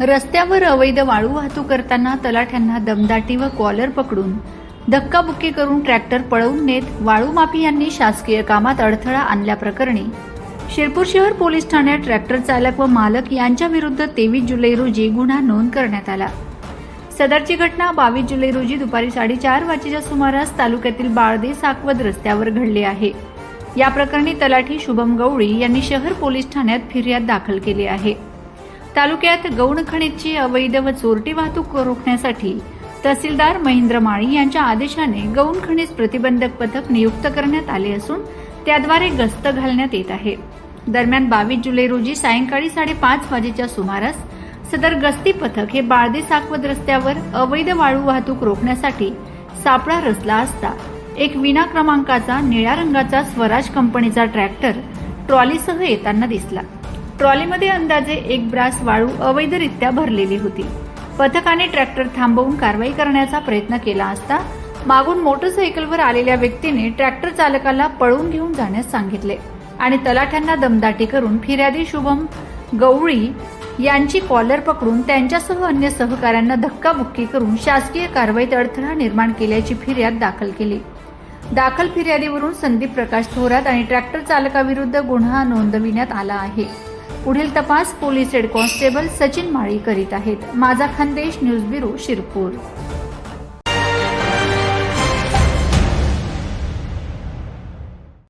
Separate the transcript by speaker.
Speaker 1: रस्त्यावर अवैध वाळू वाहतूक करताना तलाठ्यांना दमदाटी व कॉलर पकडून धक्काबुक्की करून ट्रॅक्टर पळवून नेत वाळू माफियांनी शासकीय कामात अडथळा आणल्याप्रकरणी शिरपूर शहर पोलीस ठाण्यात ट्रॅक्टर चालक व मालक यांच्या विरुद्ध तेवीस जुलै रोजी गुन्हा नोंद करण्यात आला. सदरची घटना बावीस जुलै रोजी दुपारी साडेचार वाजेच्या सुमारास तालुक्यातील बाळदे साकवद रस्त्यावर घडली आहे. या प्रकरणी तलाठी शुभम गवळी यांनी शहर पोलीस ठाण्यात फिर्याद दाखल केली आहे. तालुक्यात गौण खनिजची अवैध व चोरटी वाहतूक रोखण्यासाठी तहसीलदार महेंद्र माळी यांच्या आदेशाने गौण खनिज प्रतिबंधक पथक नियुक्त करण्यात आले असून त्याद्वारे गस्त घालण्यात येत आहे. दरम्यान बावीस जुलै रोजी सायंकाळी साडेपाच वाजेच्या सुमारास सदर गस्ती पथक हे बाळदी साकवत रस्त्यावर अवैध वाळू वाहतूक रोखण्यासाठी सापळा रचला असता एक विना क्रमांकाचा निळ्या रंगाचा स्वराज कंपनीचा ट्रॅक्टर ट्रॉलीसह येताना दिसला. ट्रॉलीमध्ये अंदाजे एक ब्रास वाळू अवैधरित्या भरलेली होती. पथकाने ट्रॅक्टर थांबवून कारवाई करण्याचा प्रयत्न केला असता मागून मोटरसायकलवर आलेल्या व्यक्तीने ट्रॅक्टर चालकाला पळून घेऊन जाण्यास सांगितले आणि तलाठ्यांना दमदाटी करून फिर्यादी शुभम गवळी यांची कॉलर पकडून त्यांच्यासह अन्य सहकाऱ्यांना धक्काबुक्की करून शासकीय कारवाईत अडथळा निर्माण केल्याची फिर्याद दाखल केली. दाखल फिर्यादीवरून संदीप प्रकाश थोरात आणि ट्रॅक्टर चालकाविरुद्ध गुन्हा नोंदविण्यात आला आहे. पुढील तपास police head constable Sachin Mali करीत आहेत. माझा खानदेश न्यूज ब्युरो शिरपूर.